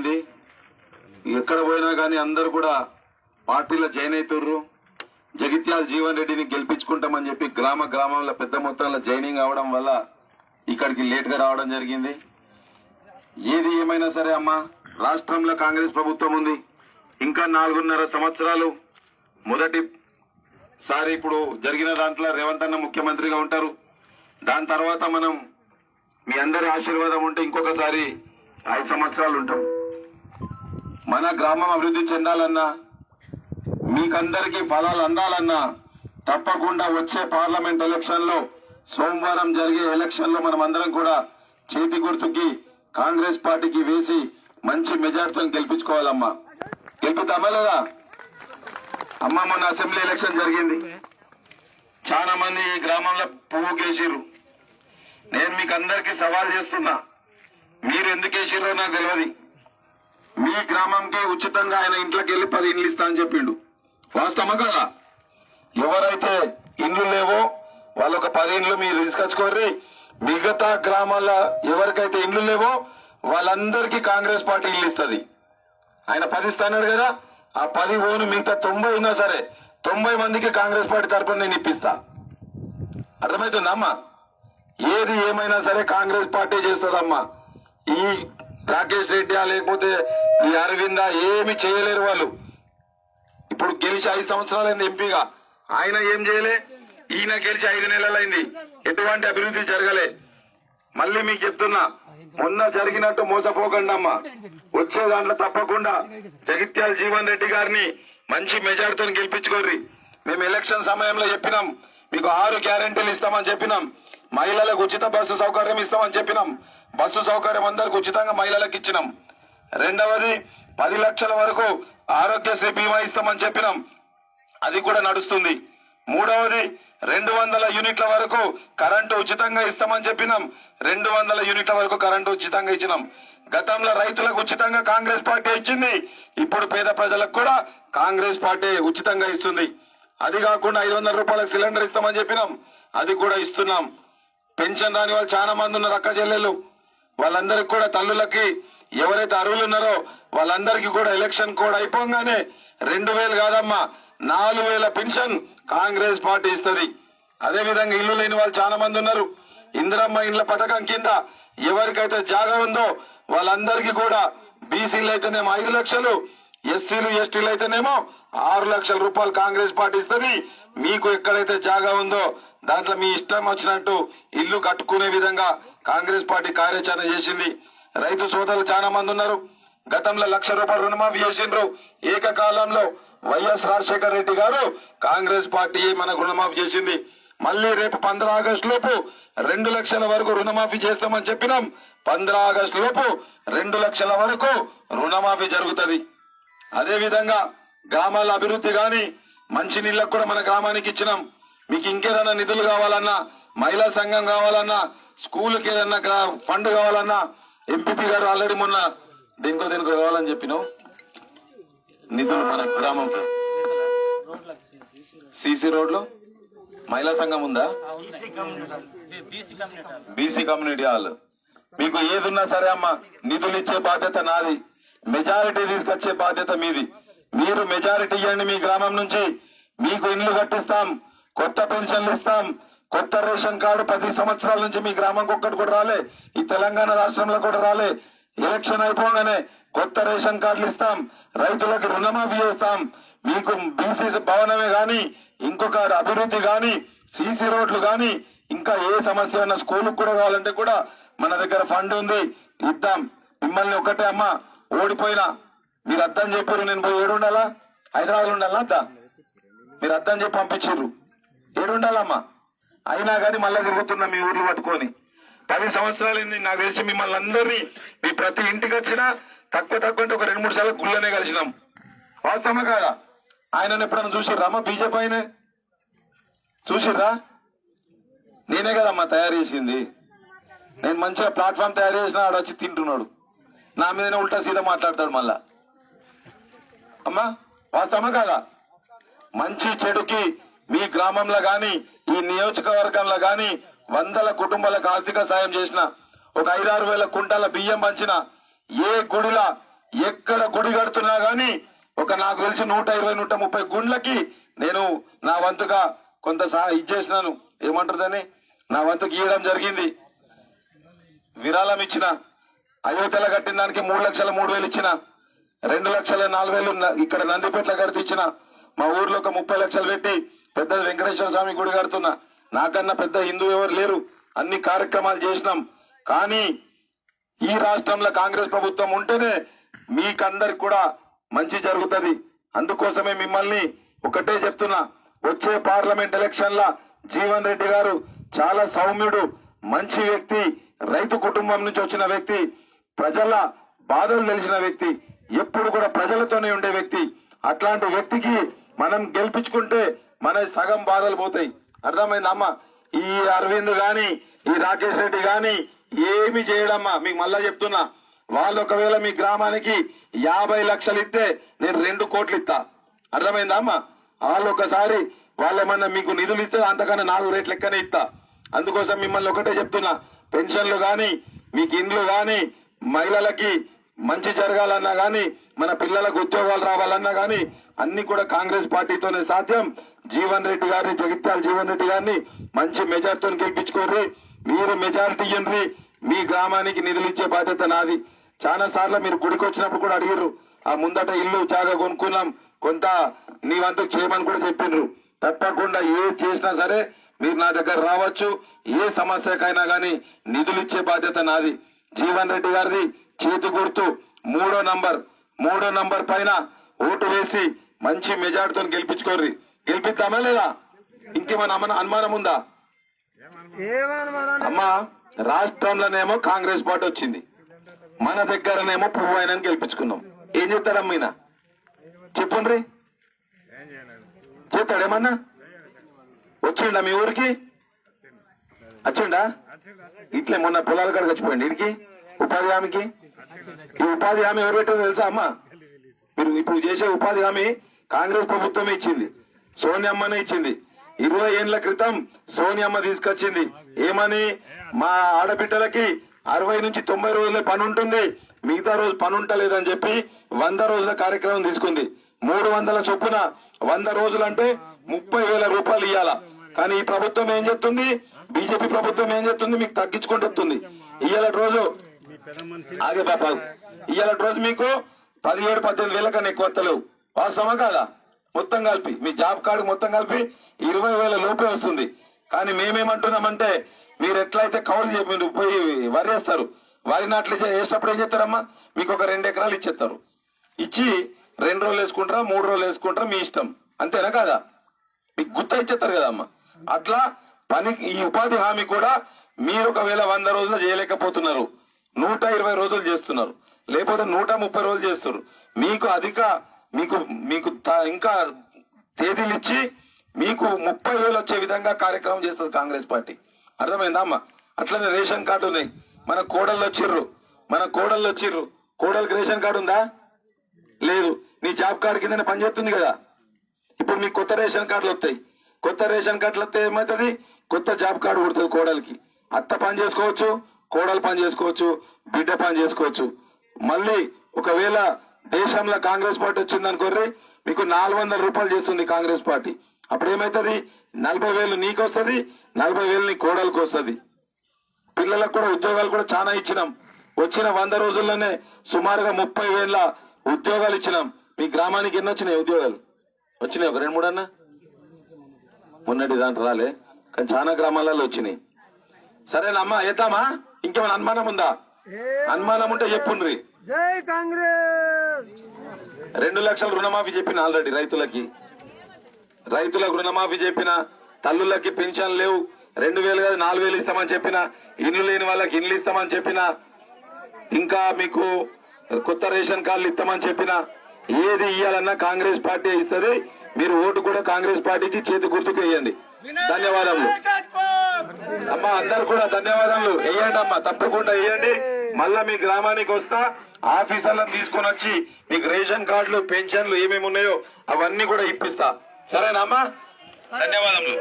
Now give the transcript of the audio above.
జరిగింది. ఎక్కడ పోయినా కానీ అందరు కూడా పార్టీలో జాయిన్ అవుతుర్రు జగిత్యాల జీవన్ రెడ్డిని గెలిపించుకుంటామని చెప్పి గ్రామ గ్రామంలో పెద్ద మొత్తంలో జాయినింగ్ అవడం వల్ల ఇక్కడికి లేట్గా రావడం జరిగింది. ఏది ఏమైనా సరే అమ్మా రాష్ట్రంలో కాంగ్రెస్ ప్రభుత్వం ఉంది. ఇంకా నాలుగున్నర సంవత్సరాలు మొదటి సారి ఇప్పుడు జరిగిన దాంట్లో రేవంత్ అన్న ముఖ్యమంత్రిగా ఉంటారు. దాని తర్వాత మనం మీ అందరి ఆశీర్వాదం ఉంటే ఇంకొకసారి ఐదు సంవత్సరాలు ఉంటాం. మన గ్రామం అభివృద్ధి చెందాలన్నా మీకందరికీ ఫలాలు అందాలన్నా తప్పకుండా వచ్చే పార్లమెంట్ ఎలక్షన్లో సోమవారం జరిగే ఎలక్షన్లో మనం అందరం కూడా చేతి గుర్తుకి కాంగ్రెస్ పార్టీకి వేసి మంచి మెజార్టీతో గెలిపించుకోవాలమ్మా. గెలిపిద్దామా లేదా? అమ్మ మొన్న అసెంబ్లీ ఎలక్షన్ జరిగింది. చాలా మంది ఈ గ్రామంలో పువ్వు కేసిర్రు. నేను మీకు అందరికీ సవాల్ చేస్తున్నా. మీరు ఎందుకు వేసిర్రో నాకు తెలియదు మీ గ్రామంకి ఉచితంగా ఆయన ఇంట్లోకి వెళ్ళి పది ఇండ్లు ఇస్తా అని చెప్పిండు. వాస్తవమా కదా? ఎవరైతే ఇండ్లు లేవో వాళ్ళు ఒక పది ఇండ్లు మీరు తీసుకొచ్చుకోర్రి మిగతా గ్రామాల ఎవరికైతే ఇండ్లు లేవో వాళ్ళందరికీ కాంగ్రెస్ పార్టీ ఇల్లు ఇస్తుంది. ఆయన పది ఇస్తాడు కదా ఆ పది ఓను మిగతా తొంభై ఉన్నా సరే తొంభై మందికి కాంగ్రెస్ పార్టీ తరపున నేను ఇప్పిస్తా. అర్థమవుతుందమ్మా ఏది ఏమైనా సరే కాంగ్రెస్ పార్టీ చేస్తుందమ్మా. ఈ రాకేష్ రెడ్డి లేకపోతే ఈ అరవింద ఏమి చేయలేరు వాళ్ళు. ఇప్పుడు గెలిచి ఐదు సంవత్సరాలైంది ఎంపీగా. ఆయన ఏం చేయలే? ఈయన గెలిచి ఐదు నెలలైంది ఎటువంటి అభివృద్ధి జరగలే. మళ్ళీ మీకు చెప్తున్నా మొన్న జరిగినట్టు మోసపోకండి అమ్మా. వచ్చే దాంట్లో తప్పకుండా జగిత్యాల జీవన్ రెడ్డి గారిని మంచి మెజార్టీతో గెలిపించుకోర్రి. మేము ఎలక్షన్ సమయంలో చెప్పినాం మీకు ఆరు గ్యారెంటీలు ఇస్తామని చెప్పినాం. మహిళలకు ఉచిత బస్సు సౌకర్యం ఇస్తామని చెప్పినాం. బస్సు సౌకర్యం అందరికి ఉచితంగా మహిళలకు ఇచ్చినాం. రెండవది పది లక్షల వరకు ఆరోగ్యశ్రీ బీమా ఇస్తామని చెప్పినాం. అది కూడా నడుస్తుంది. మూడవది రెండు వందల యూనిట్ల వరకు కరెంటు ఉచితంగా ఇస్తామని చెప్పినాం. రెండు వందల యూనిట్ల వరకు కరెంటు ఉచితంగా ఇచ్చినాం. గతంలో రైతులకు ఉచితంగా కాంగ్రెస్ పార్టీ ఇచ్చింది. ఇప్పుడు పేద ప్రజలకు కూడా కాంగ్రెస్ పార్టీ ఉచితంగా ఇస్తుంది. అది కాకుండా ఐదు వందల రూపాయల సిలిండర్ ఇస్తామని చెప్పినాం. అది కూడా ఇస్తున్నాం. పెన్షన్ రాని వాళ్ళు చాలా మంది ఉన్నారు అక్క చెల్లెళ్ళు. వాళ్ళందరికి కూడా తల్లులకి ఎవరైతే అర్హులు ఉన్నారో వాళ్ళందరికీ కూడా ఎలక్షన్ కోడ్ అయిపోగానే రెండు వేలు కాదమ్మా నాలుగు వేల పెన్షన్ కాంగ్రెస్ పార్టీ ఇస్తుంది. అదే విధంగా ఇల్లు లేని వాళ్ళు చాలా మంది ఉన్నారు. ఇందిరమ్మ ఇండ్ల పథకం కింద ఎవరికైతే జాగా ఉందో వాళ్ళందరికీ కూడా బీసీలు అయితేనేమో ఐదు లక్షలు ఎస్సీలు ఎస్టీలు అయితేనేమో ఆరు లక్షల రూపాయలు కాంగ్రెస్ పార్టీ ఇస్తుంది. మీకు ఎక్కడైతే జాగా ఉందో దాంట్లో మీ ఇష్టం వచ్చినట్టు ఇల్లు కట్టుకునే విధంగా కాంగ్రెస్ పార్టీ కార్యాచరణ చేసింది. రైతు సోదరులు చాలా మంది ఉన్నారు. గతంలో లక్ష రూపాయలు రుణమాఫీ చేసిండ్రు. ఏకకాలంలో వైఎస్ రాజశేఖర రెడ్డి గారు కాంగ్రెస్ పార్టీ మనకు రుణమాఫీ చేసింది. మళ్ళీ రేపు పంద్ర ఆగస్టు లోపు రెండు లక్షల వరకు రుణమాఫీ చేస్తామని చెప్పినాం. పంద్ర ఆగస్టు లోపు రెండు లక్షల వరకు రుణమాఫీ జరుగుతుంది. అదే విధంగా గ్రామాల అభివృద్ధి గాని మంచి నీళ్ళకు కూడా మన గ్రామానికి ఇచ్చినాం. మీకు ఇంకేదన్నా నిధులు కావాలన్నా మహిళా సంఘం కావాలన్నా స్కూల్కి ఏదన్నా ఫండ్ కావాలన్నా ఎంపీపీ గారు ఆల్రెడీ మొన్న దీనికో దీనికో కావాలని చెప్పినావు. నిధులు మన గ్రామంకి సీసీ రోడ్లు మహిళా సంఘం ఉందా? BC community hall. మీకు ఏదున్నా సరే అమ్మా నిధులు ఇచ్చే బాధ్యత నాది. మెజారిటీ తీసుకొచ్చే బాధ్యత మీది. మీరు మెజారిటీ ఇవ్వండి మీ గ్రామం నుంచి. మీకు ఇండ్లు కట్టిస్తాం. కొత్త పెన్షన్లు ఇస్తాం. కొత్త రేషన్ కార్డు పది సంవత్సరాల నుంచి మీ గ్రామంకి ఒక్కటి కూడా రాలే. ఈ తెలంగాణ రాష్ట్రంలో కూడా రాలే. ఎలక్షన్ అయిపోగానే కొత్త రేషన్ కార్డులు ఇస్తాం. రైతులకు రుణమాఫీ చేస్తాం. మీకు బీసీ భవనమే గాని ఇంకొక అభివృద్ధి గాని సీసీ రోడ్లు గాని ఇంకా ఏ సమస్య ఉన్న స్కూల్కి కూడా కావాలంటే కూడా మన దగ్గర ఫండ్ ఉంది. ఇద్దాం. మిమ్మల్ని ఒకటే అమ్మ ఓడిపోయినా. మీరు అర్థం చెప్పారు నేను పోయి ఏడు ఉండాలా హైదరాబాద్ ఉండాలా? అద్దా? మీరు అర్థం చెప్పి పంపించారు ఏడు ఉండాలమ్మా అయినా కానీ మళ్ళా తిరుగుతున్నా మీ ఊర్లు పట్టుకొని. పది సంవత్సరాలైంది నాకు తెలిసి మిమ్మల్ని అందరినీ మీ ప్రతి ఇంటికి వచ్చినా తక్కువ తక్కువ అంటే ఒక రెండు మూడు సార్లు గుళ్ళనే కలిసినాం. వాస్తవమే కాదా? ఆయనను ఎప్పుడన్నా చూసిర్రా అమ్మా బీజేపీ ఆయన చూసిర్రా? నేనే కదమ్మా తయారు చేసింది. నేను మంచిగా ప్లాట్ఫామ్ తయారు చేసిన ఆడు వచ్చి తింటున్నాడు. నా మీదనే ఉల్టా సీదా మాట్లాడతాడు మళ్ళా. అమ్మా వాస్తవమే కాదా? మంచి చెడుకి మీ గ్రామంలో గాని ఈ నియోజకవర్గంలో గాని వందల కుటుంబాలకు ఆర్థిక సాయం చేసిన ఒక ఐదారు వేల కుంటాల బియ్యం పంచిన ఏ గుడిలా ఎక్కడ గుడి కడుతున్నా గాని ఒక నాకు తెలిసి నూట ఇరవై నూట ముప్పై గుండ్లకి నేను నా వంతుగా కొంత సహాయం ఇచ్చేసినాను ఏమంటారు దాన్ని? నా వంతుకి ఇవ్వడం జరిగింది. విరాళం ఇచ్చిన. అయోధ్యలో కట్టిన దానికి మూడు లక్షల మూడు వేలు ఇచ్చిన. రెండు లక్షల నాలుగు వేలు ఇక్కడ నందిపేటలో కడితే ఇచ్చిన. మా ఊర్లో ఒక ముప్పై లక్షలు పెట్టి పెద్ద వెంకటేశ్వర స్వామి గుడి కడుతున్నా. నాకన్నా పెద్ద హిందూ ఎవరు లేరు. అన్ని కార్యక్రమాలు చేసినాం. కానీ ఈ రాష్ట్రంలో కాంగ్రెస్ ప్రభుత్వం ఉంటేనే మీకందరికి కూడా మంచి జరుగుతుంది. అందుకోసమే మిమ్మల్ని ఒకటే చెప్తున్నా. వచ్చే పార్లమెంట్ ఎలక్షన్ల జీవన్ రెడ్డి గారు చాలా సౌమ్యుడు మంచి వ్యక్తి రైతు కుటుంబం నుంచి వచ్చిన వ్యక్తి ప్రజల బాధలు తెలిసిన వ్యక్తి ఎప్పుడు కూడా ప్రజలతోనే ఉండే వ్యక్తి. అట్లాంటి వ్యక్తికి మనం గెలిపించుకుంటే మన సగం బాధలు పోతాయి. అర్థమైందమ్మా అమ్మ? ఈ అరవింద్ గాని ఈ రాకేష్ రెడ్డి గాని ఏమి చేయడమ్మా? మీకు మళ్ళా చెప్తున్నా. వాళ్ళు ఒకవేళ మీ గ్రామానికి యాభై లక్షలు ఇస్తే నేను రెండు కోట్లు ఇస్తా. అర్థమైందా అమ్మా? వాళ్ళు ఒకసారి వాళ్ళేమన్నా మీకు నిధులు ఇస్తే అంతకన్నా నాలుగు రేట్లు లెక్కనే ఇస్తా. అందుకోసం మిమ్మల్ని ఒకటే చెప్తున్నా. పెన్షన్లు గాని మీకు ఇండ్లు గాని మహిళలకి మంచి జరగాలన్నా గాని మన పిల్లలకు ఉద్యోగాలు రావాలన్నా గాని అన్ని కూడా కాంగ్రెస్ పార్టీతోనే సాధ్యం. జీవన్ రెడ్డి గారిని జగిత్యాల జీవన్ రెడ్డి గారిని మంచి మెజార్టీతో గెలిపించుకోర్రి. మీరు మెజారిటీ ఇయ్యండి. మీ గ్రామానికి నిధులు ఇచ్చే బాధ్యత నాది. చాలా సార్లు మీరు గుడికి వచ్చినప్పుడు కూడా అడిగారు ఆ ముందట ఇల్లు జాగా కొనుక్కున్నాం. కొంత నీ వంతు చేయమని కూడా చెప్పిండ్రు. తప్పకుండా ఏ చేసినా సరే మీరు నా దగ్గర రావచ్చు. ఏ సమస్యకైనా కానీ నిధులు ఇచ్చే బాధ్యత నాది. జీవన్ రెడ్డి గారిది చేతి గుర్తు మూడో నంబర్ మూడో నంబర్ పైన ఓటు వేసి మంచి మెజార్టీతో గెలిపించుకోర్రి. గెలిపిద్దామా లేదా? ఇంకేమైనా అనుమానం ఉందా? అమ్మా రాష్ట్రంలోనేమో కాంగ్రెస్ పార్టీ వచ్చింది. మన దగ్గరనేమో పువ్వు ఆయన గెలిపించుకున్నాం. ఏం చెప్తాడమ్మా ఈయన? చెప్పండి. చేస్తాడేమన్నా వచ్చిండా మీ ఊరికి? వచ్చిండా? ఇట్లే మొన్న పొలాల కాడ చచ్చిపోయింది ఇడికి ఉపాధి హామీకి? ఈ ఉపాధి హామీ ఎవరు పెట్టారో తెలుసా అమ్మ? మీరు ఇప్పుడు చేసే ఉపాధి హామీ కాంగ్రెస్ ప్రభుత్వమే ఇచ్చింది. సోనియమ్మనే ఇచ్చింది. ఇరవై ఏళ్ళ క్రితం సోనియమ్మ తీసుకొచ్చింది. ఏమని? మా ఆడబిడ్డలకి అరవై నుంచి తొంభై రోజుల పని ఉంటుంది మిగతా రోజు పని ఉంటలేదని చెప్పి వంద రోజుల కార్యక్రమం తీసుకుంది. మూడు వందల చొప్పున వంద రోజులు అంటే ముప్పై వేల రూపాయలు ఇవ్వాలా కానీ ఈ ప్రభుత్వం ఏం చెప్తుంది బీజేపీ ప్రభుత్వం ఏం చెప్తుంది మీకు తగ్గించుకుంటుంది ఇవాళ రోజు ఆగే పాప. ఇవాళ రోజు మీకు పదిహేడు పద్దెనిమిది వేల కన్నా ఎక్కువ వస్తలేవు వాస్తవమా కాదా? మొత్తం కలిపి. మీ జాబ్ కార్డు మొత్తం కలిపి ఇరవై వేల లోపే వస్తుంది. కానీ మేమేమంటున్నామంటే మీరు ఎట్లయితే కౌలు చెప్పి మీరు పోయి వరేస్తారు వరి నాట్లు చే- వేసేటప్పుడు ఏం చేస్తారమ్మా? మీకు ఒక రెండు ఎకరాలు ఇచ్చేస్తారు. ఇచ్చి రెండు రోజులు వేసుకుంటారా మూడు రోజులు వేసుకుంటారా మీ ఇష్టం. అంతేనా కాదా? మీకు గుత్త ఇచ్చేస్తారు కదమ్మా అట్లా పని ఈ ఉపాధి హామీ కూడా మీరు ఒకవేళ వంద రోజులు చేయలేకపోతున్నారు. నూట ఇరవై రోజులు చేస్తున్నారు. లేకపోతే నూట ముప్పై రోజులు చేస్తున్నారు. మీకు అధిక మీకు మీకు త- ఇంకా తేదీలు ఇచ్చి మీకు ముప్పై వేలు వచ్చే విధంగా కార్యక్రమం చేస్తుంది కాంగ్రెస్ పార్టీ. అర్థమైందా అమ్మా? అట్లనే రేషన్ కార్డు ఉన్నాయి మన కోడళ్ళు వచ్చిర్రు. మన కోడళ్ళు వచ్చిర్రు. కోడలికి రేషన్ కార్డు ఉందా? లేదు. నీ జాబ్ కార్డు కింద పనిచేస్తుంది కదా. ఇప్పుడు మీకు కొత్త రేషన్ కార్డులు వస్తాయి. కొత్త రేషన్ కార్డులు వస్తే ఏమవుతుంది? కొత్త జాబ్ కార్డు కొడుతుంది కోడలికి. అత్త పని చేసుకోవచ్చు. కోడలు పని చేసుకోవచ్చు బిడ్డ పని చేసుకోవచ్చు. మళ్ళీ ఒకవేళ దేశంలో కాంగ్రెస్ పార్టీ వచ్చింది అనుకోర్రి మీకు నాలుగు వందల రూపాయలు చేస్తుంది కాంగ్రెస్ పార్టీ. అప్పుడు ఏమవుతుంది నలభై వేలు నీకు వస్తుంది నలభై వేలు నీ కోడలకు వస్తుంది. పిల్లలకు కూడా ఉద్యోగాలు కూడా చాలా ఇచ్చినాం. వచ్చిన వంద రోజుల్లోనే సుమారుగా ముప్పై వేల ఉద్యోగాలు ఇచ్చినాం. మీ గ్రామానికి ఎన్ని వచ్చినాయి ఉద్యోగాలు? వచ్చినాయి ఒక రెండు మూడు అన్న? మొన్నటి దాంట్లో రాలే కానీ చాలా గ్రామాలలో వచ్చినాయి. సరేనమ్మా వేద్దామా ఇంకేమైనా అనుమానం ఉందా? అనుమానం ఉంటే చెప్పుండ్రి. జై కాంగ్రెస్. రెండు లక్షల రుణమాఫీ చెప్పిన ఆల్రెడీ రైతులకి. రైతులకు రుణమాఫీ చెప్పిన తల్లులకి పెన్షన్ లేవు. రెండు వేలు కాదు నాలుగు వేలు ఇస్తామని చెప్పిన ఇండ్లు లేని వాళ్ళకి ఇండ్లు ఇస్తామని చెప్పిన ఇంకా మీకు కొత్త రేషన్ కార్డులు ఇస్తామని చెప్పిన ఏది ఇయ్యాలన్నా కాంగ్రెస్ పార్టీ ఇస్తుంది. మీరు ఓటు కూడా కాంగ్రెస్ పార్టీకి చేతి గుర్తుకు వేయండి. ధన్యవాదములు. అమ్మా అందరు కూడా ధన్యవాదాలు వేయండి అమ్మా తప్పకుండా వేయండి. మళ్ళా మీ గ్రామానికి వస్తా ఆఫీసర్లను తీసుకొని వచ్చి మీకు రేషన్ కార్డులు పెన్షన్లు ఏమేమి ఉన్నాయో అవన్నీ కూడా ఇప్పిస్తా. సరేనా అమ్మా? ధన్యవాదములు.